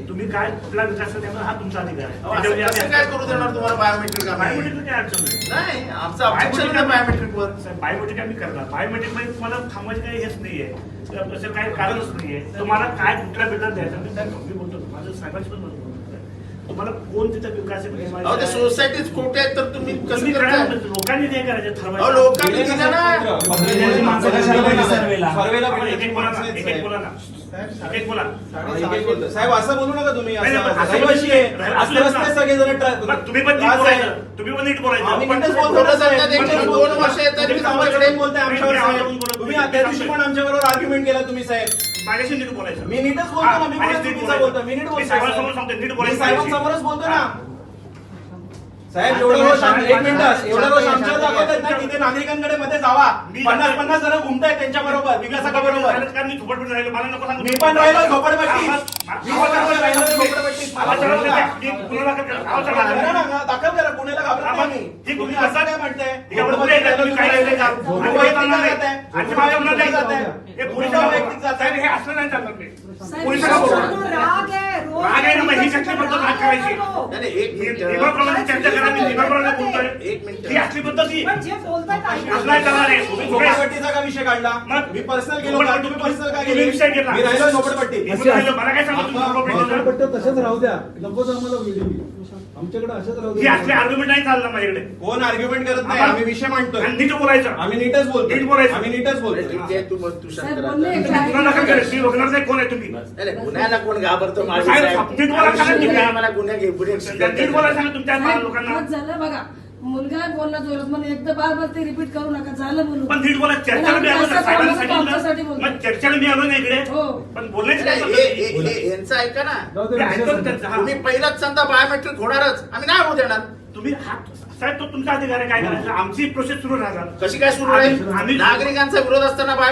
तुम्ही काय कुठला विकास करण्याचा हा तुमचा अधिकार आहे असं काय करू देणार तुम्हाला बायोमेट्रिक आम्ही? बायोमेट्रिकला काय अडचण नाही नाही आमचं ऑब्जेक्शन आहे बायोमेट्रिक वर साहेब, बायोमेट्रिक आम्ही करणार बायोमेट्रिकमध्ये तुम्हाला थांबायचं काही हेच नाहीये असं काही कारणच नाहीये तुम्हाला काय कुठल्या बिल्डर द्यायचं मी मी बोलतो माझं साहेबांशी पण बोलतो तुम्हाला कोण तिथं विकास अहो ते सोसायटीज खोटे आहेत तर तुम्ही कसं तुम्ही करताय करा, लोकांनी ते करायचं ठरवायचं लोकांनी दिलं ना सर्वेला? एक एक बोला ना बोला. साहेब असं बोलू नका तुम्ही ट्रा- मग तुम्ही पण तुम्ही पण नीट बोलायचं. दोन. वर्ष तुम्ही त्या दिवशी पण आमच्याबरोबर आर्ग्युमेंट केला तुम्ही साहेब. माझ्याशी नीट बोलायचं. मी नीटच बोलतो ना, मी हा, नीट बोलतो, मी नीट बोलतो, साहेबांसमोरच बोलतो ना. साहेब एवढं रोज आम- एक मिनिट एवढं रोज आमच्यावर दाखवतात ना की ते नागरिकांकडे मध्ये जावा. मी- पन्नास पन्नास जण घुमतायत त्यांच्या बरोबर विकासाबरोबर कारण मी झोपडपट्टी राहिलो. मला नको सांगू. मी पण राहिलो झोपडपट्टी. मी पण राहिलो झोपडपट्टीत मला दाखल करा. पुण्याला घाबरत नाही ठीक, तुम्ही असं काय म्हणताय. हे हे असलं नाही चालणार राग आहे ना, मग ही पद्धत राग करायची? नाही, एक मिनिट. चर्चा करा मी नियमाप्रमाणे बोलतोय. एक मिनिट. ही असली पद्धत. ही पण जे बोलतायत ऐका. असं नाही चालणार आहे. तुम्ही तुम्ही झोपडपट्टीचा का विषय काढला? मग? मी पर्सनल गेलो का तुम्ही पर्सनल का तुम्ही गेले विषय घेतला. मी राहिलो झोपडपट्टी मी राहिलो. मला काय सांगा तुम्ही झोपडपट्टीचं? पट्ट्या तशाच राहू द्या. नकोच आम्हाला वेगळी आमच्याकडे अशाच राहू ही असली आर्ग्युमेंट नाही चालणार माझ्याकडे. कोण आर्ग्युमेंट करत नाही? आम्हा- विषय मांडतोय. आणि नीट बोलायचं. आम्ही नीटच बोलतो नीट बोलायचं. आम्ही नीटच अरे, बोलतो ठीक आहे, तू मग तू शांत साहेब, राहा. बोलले तुम्ही गुन्हा दाखल करा. मी बघणार नाही कोण आहे तुम्ही. नाही, नाही, गुन्ह्याला कोण घाबरतो माझे साहेब, साहेब नीट बोला सांगा तुम्ही. तुम्ही. आम्हाला गुन्हे घे पुढे नीट बोलायला सांगा तुमच्या साहेब, लोकांना. बस झालं बघा. मुलगा बोलला जोरात म्हणून एकदा बार बार ते रिपीट करू नका. झालं बोलू. पण नीट बोला चर्चेला मी आलो ना असं साहेबांना बोलतो, आमच्यासाठी सांगितलं बोलतो. मग चर्चेला मी आलो ना इकडे. हो. पण बोलायचं काय हे- हे- हे- यांचं ऐका ना. ऐकतो. त्यांचं, हा. तुम्ही पहिलाच सांगता बायोमेट्रिक होणारच. आम्ही नाही होऊ देणार. तुम्ही साहेब तो तुमचा अधिकार आहे काय करायचं? आमची प्रोसेस सुरू राहणार. कशी काय सुरू आहे आम्ही- नागरिकांचा विरोध असताना बायो